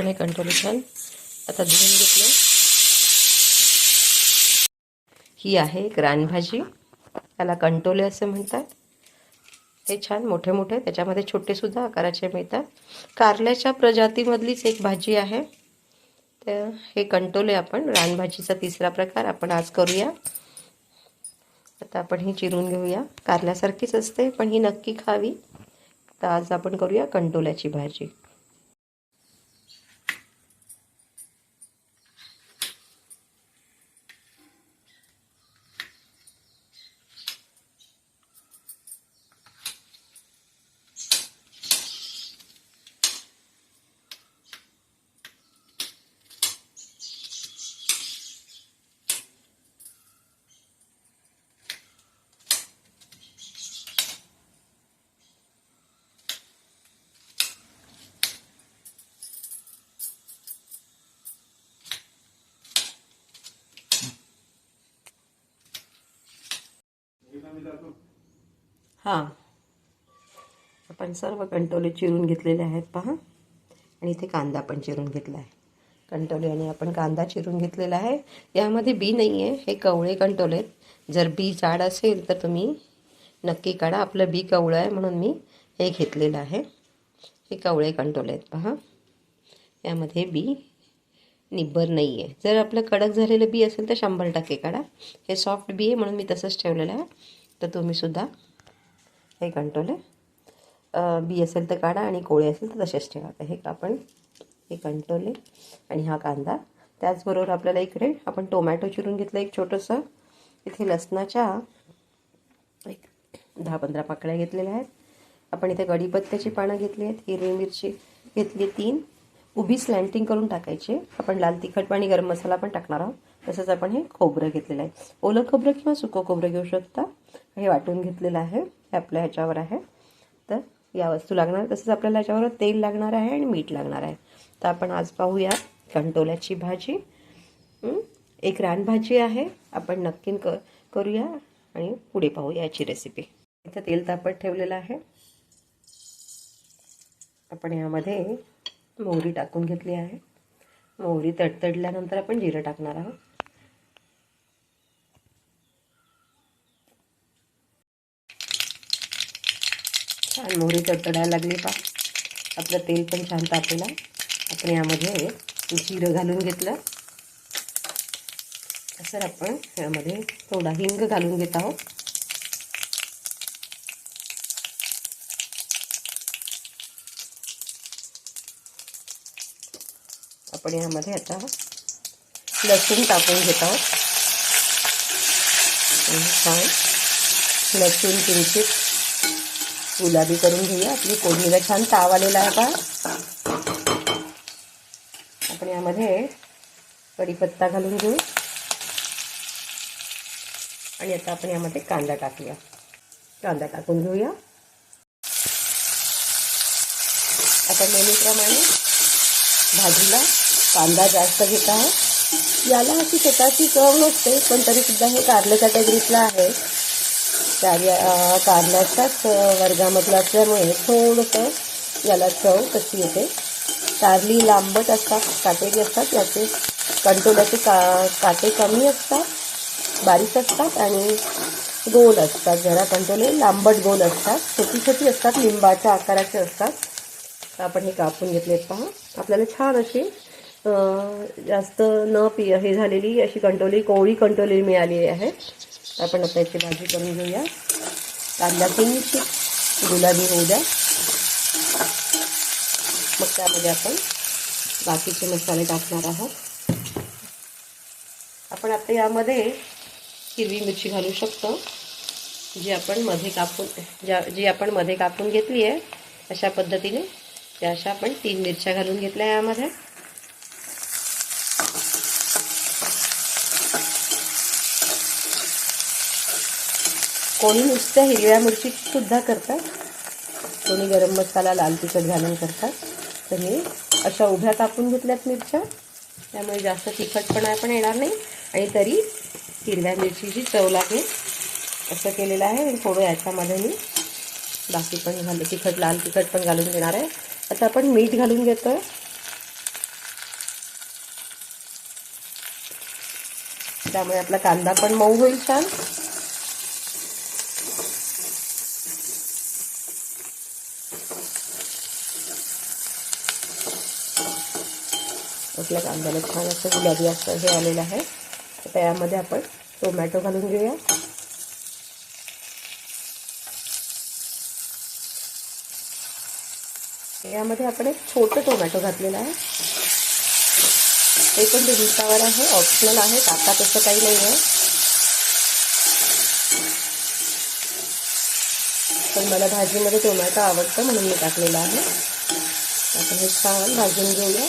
पण हे कंट्रोल छान आता धुवून घेतलं. ही आहे एक रानभाजी. त्याला कंटोले असं म्हणतात. हे छान मोठे मोठे त्याच्यामध्ये छोटे सुद्धा आकाराचे मिळतात. कारल्याच्या प्रजातीमधलीच एक भाजी आहे. तर हे कंटोले आपण रानभाजीचा तिसरा प्रकार आपण आज करूया. आता आपण ही चिरून घेऊया. कारल्यासारखीच असते पण ही नक्की खावी. तर आज आपण करूया कंटोल्याची भाजी. हां. आपण सर्व कंटोले चिरून घेतलेले आहेत पहा. आणि इथे कांदा पण चिरून घेतला आहे कंटोले आणि आपण कांदा चिरून घेतलेला आहे. यामध्ये बी नाही आहे हे कवळे कंटोले आहेत. जर बी जाड असेल तर तुम्ही नक्की काढा. आपलं बी कवळं आहे म्हणून मी हे घेतलेलं आहे. हे कवळे कंटोले आहेत पहा. यामध्ये बी निब्बर नाही आहे जर आपलं कडक झालेलं बी असेल तर शंभर टक्के काढा. हे सॉफ्ट बी आहे म्हणून मी तसंच ठेवलेलं आहे. तर तुम्हीसुद्धा हे कंटोले बी असेल तर काढा आणि कोळी असेल तर तसेच ठेवा. हे आपण हे कंटोले आणि हा कांदा. त्याचबरोबर आपल्याला इकडे आपण टोमॅटो चिरून घेतलं एक छोटंसं. इथे लसणाच्या एक दहा पंधरा पाकळ्या घेतलेल्या आहेत. आपण इथे कढीपत्त्याची पानं घेतली आहेत. हिरवी मिरची घेतली तीन. उभी स्लँटिंग करून टाकायची. आपण लाल तिखट आणि गरम मसाला पण टाकणार आहोत. तसंच आपण हे खोबरं घेतलेलं आहे. ओलं खोबरं किंवा सुकं खोबरं घेऊ शकता. हे वाटून घेतलेलं आहे. हे आपल्या ह्याच्यावर आहे. तर या वस्तू लागणार तसंच आपल्याला ह्याच्यावर तेल लागणार आहे आणि मीठ लागणार आहे. तर आपण आज पाहूया कंटोल्याची भाजी. एक रानभाजी आहे. आपण नक्की क करूया आणि पुढे पाहूया याची रेसिपी इथं तेल तापत ठेवलेलं आहे. आपण यामध्ये मोहरी टाकून घेतली आहे. मोहरी तडतडल्यानंतर आपण जिरं टाकणार आहोत. छान मोहरी तडतडायला लागली पा आपलं तेल पण छान तापेला आपण यामध्ये जिरं घालून घेतलं. तर आपण यामध्ये थोडा हिंग घालून घेत आहोत. आपण यामध्ये आता लसूण टाकून घेत आहोत. छान लसूण किंचित गुलाबी करून घेऊया. आपली फोडणीला छान ताव आलेला आहे का आपण यामध्ये कढीपत्ता घालून घेऊ. आणि आता आपण यामध्ये कांदा टाकूया. कांदा टाकून घेऊया. आता नेहमीप्रमाणे भाजीला कांदा जास्त घेत आहे याला अशी स्वतःची चव नसते पण तरीसुद्धा हे कारलं कॅटेगरीतलं आहे. कार्या कारल्याच्याच वर्गामधलं असल्यामुळे थोडंसं याला चव कशी येते. कारली लांबट असतात काटेरी असतात याचे कंटोल्याचे का काटे कमी असतात बारीक असतात आणि गोल असतात. जरा कंटोले लांबट गोल असतात छोटी छोटी असतात लिंबाच्या आकाराचे असतात. आपण हे कापून घेतले पहा. आपल्याला छान अशी जास्त न पि हे झालेली अशी कंटोली कोवळी कंटोली मिळालेली आहे. आपण आता याची भाजी करून घेऊया. कांदा किंचित गुलाबी होऊ द्या मग त्यामध्ये आपण बाकीचे मसाले टाकणार आहोत. आपण आता यामध्ये हिरवी मिरची घालू शकतो. जी आपण मध्ये कापून ज्या जी आपण मध्ये कापून घेतली आहे अशा पद्धतीने त्या अशा आपण तीन मिरच्या घालून घेतल्या यामध्ये. कोणी नुसत्या हिरव्या मिरचीसुद्धा करतात कोणी गरम मसाला लाल तिखट घालून करतात. तर मी अशा उभ्या कापून घेतल्यात मिरच्या. त्यामुळे जास्त तिखटपणा पण येणार नाही. आणि तरी हिरव्या मिरचीची चव लागेल. असं केलेलं आहे आणि थोडं याच्यामध्ये मी बाकी पण घालू तिखट लाल तिखट पण घालून देणार आहे. आता आपण मीठ घालून घेतो आहे त्यामुळे आपला कांदा पण मऊ होईल छान. आपल्या कांद्याला छान असं गुलाबी असं हे आलेलं आहे. आता यामध्ये आपण टोमॅटो घालून घेऊया. यामध्ये आपण एक छोटं टोमॅटो घातलेलं आहे. ते पण दिवसावर आहे ऑप्शनल आहे टाका तसं काही नाही आहे पण मला भाजीमध्ये टोमॅटो आवडतं म्हणून मी टाकलेलं आहे. आपण हे छान भाजून घेऊया.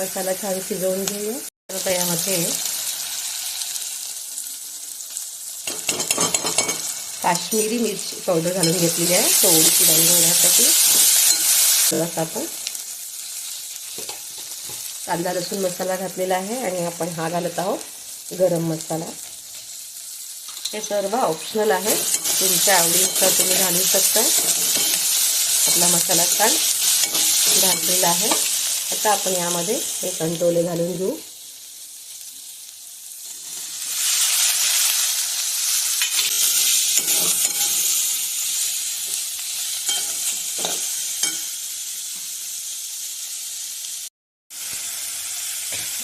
मसाला छान शिजवून घेऊया. आता यामध्ये काश्मीरी मिरची पावडर घालून घेतलेली आहे. थोडीशी डाळ घेण्यासाठी थोडासा आपण कांदा लसूण मसाला घातलेला आहे आणि आपण हा घालत आहोत गरम मसाला. हे सर्व ऑप्शनल आहे. तुमच्या आवडीनुसार तुम्ही घालू शकता. आपला मसाला छान घातलेला आहे. आता आपण यामध्ये हे कंटोले घालून घेऊ.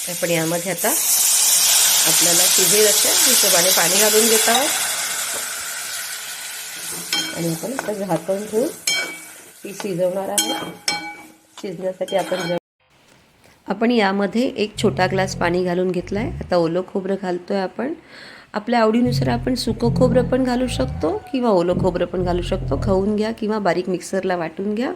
आपण यामध्ये आता आपल्याला शिजेल अशा हिशोबाने पाणी घालून घेत आहोत. आणि आपण झाकण ठेवून ती शिजवणार आहे शिजण्यासाठी आपण आपण यामध्ये एक छोटा ग्लास पाणी घालून घेतला आहे आता ओलं खोबरं घालतो आहे आपण. आपल्या आवडीनुसार आपण सुकं खोबरं पण घालू शकतो किंवा ओलं खोबरं पण घालू शकतो. खाऊन घ्या किंवा बारीक मिक्सरला वाटून घ्या.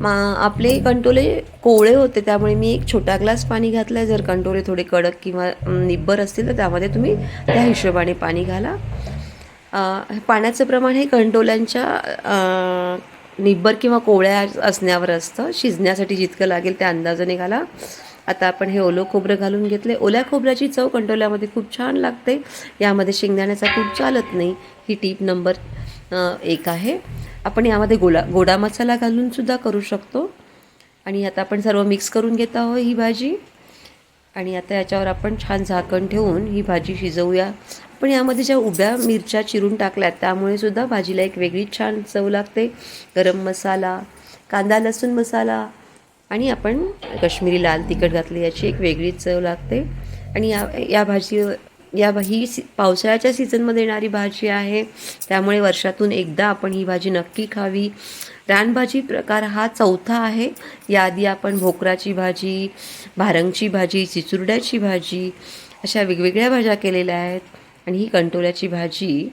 मा आपले कंटोले कोवळे होते त्यामुळे मी एक छोटा ग्लास पाणी घातलं आहे जर कंटोले थोडे कडक किंवा निब्बर असतील तर त्यामध्ये तुम्ही त्या हिशोबाने पाणी घाला. पाण्याचं प्रमाण हे कंटोल्यांच्या निब्बर किंवा कोवळ्या असण्यावर असतं. शिजण्यासाठी जितकं लागेल त्या अंदाजाने घाला. आता आपण हे ओलं खोबरं घालून घेतले ओल्या खोबऱ्याची चव कंटोल्यामध्ये खूप छान लागते. यामध्ये शेंगदाण्याचा खूप चालत नाही. ही टीप नंबर एक आहे. आपण यामध्ये गोला गोडा मसाला घालूनसुद्धा करू शकतो. आणि आता आपण सर्व मिक्स करून घेत आहोत ही भाजी. आणि आता याच्यावर आपण छान झाकण ठेवून ही भाजी शिजवूया. पण यामध्ये ज्या उभ्या मिरच्या चिरून टाकल्यात त्यामुळे सुद्धा भाजीला एक वेगळी छान चव लागते. गरम मसाला कांदा लसूण मसाला आणि आपण कश्मीरी लाल तिखट घातली याची एक वेगळी चव लागते. आणि या या भाजी या ही सी पावसाळ्याच्या सीझनमध्ये येणारी भाजी आहे. त्यामुळे वर्षातून एकदा आपण ही भाजी नक्की खावी. रानभाजी प्रकार हा चौथा आहे. याआधी आपण भोकराची भाजी भारंगची भाजी चिचुरड्याची भाजी अशा वेगवेगळ्या भाज्या केलेल्या आहेत. आणि ही कंटोल्याची भाजी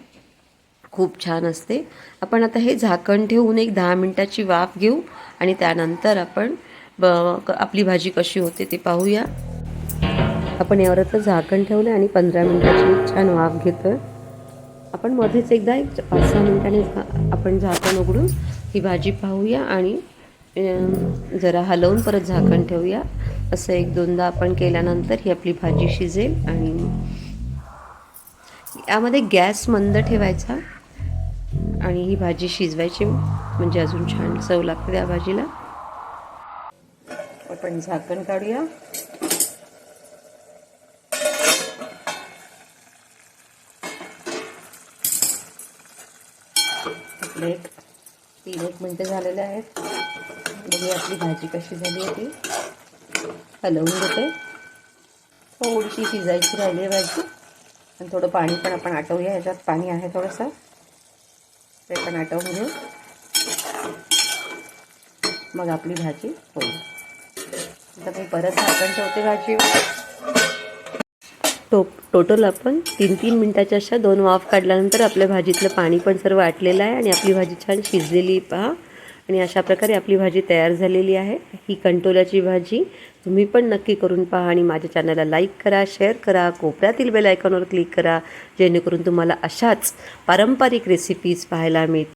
खूप छान असते. आपण आता हे झाकण ठेवून एक दहा मिनटाची वाफ घेऊ आणि त्यानंतर आपण ब आपली भाजी कशी होते ते पाहूया. आपण यावर आता झाकण ठेवलं आणि पंधरा मिनटाची छान वाफ घेतो आपण मध्येच एकदा एक पाच सहा मिनटाने झा आपण झाकण उघडून ही भाजी पाहूया आणि जरा हलवून परत झाकण ठेवूया. असं एक दोनदा आपण केल्यानंतर ही आपली भाजी शिजेल आणि यामध्ये गॅस मंद ठेवायचा आणि ही भाजी शिजवायची म्हणजे अजून छान चव लागते त्या भाजीला. आपण झाकण काढूया. आपले एक तीन एक मिनटं झालेले आहेत. बघूया आपली भाजी कशी झाली आहे ती हलवून घेते. थोडीशी शिजायची राहिली आहे भाजी. आणि थोडं पाणी पण आपण आटवूया. ह्याच्यात पाणी आहे थोडंसं. ते पण आटवून घेऊ. मग आपली भाजी होईल. आता मी परत झाकण ठेवते भाजी टो टोटल आपण तीन तीन मिनटाच्या अशा दोन वाफ काढल्यानंतर आपल्या भाजीतलं पाणी पण सर्व आटलेलं आहे आणि आपली भाजी छान शिजलेली पहा. आणि अशा प्रकारे आपली भाजी तयार झालेली आहे. ही कंटोल्याची भाजी तुम्ही पण नक्की करून पहा आणि माझ्या चॅनलला लाईक करा शेअर करा कोपऱ्यातील बेल आयकॉनवर क्लिक करा जेणेकरून तुम्हाला अशाच पारंपरिक रेसिपीज पाहायला मिळतील.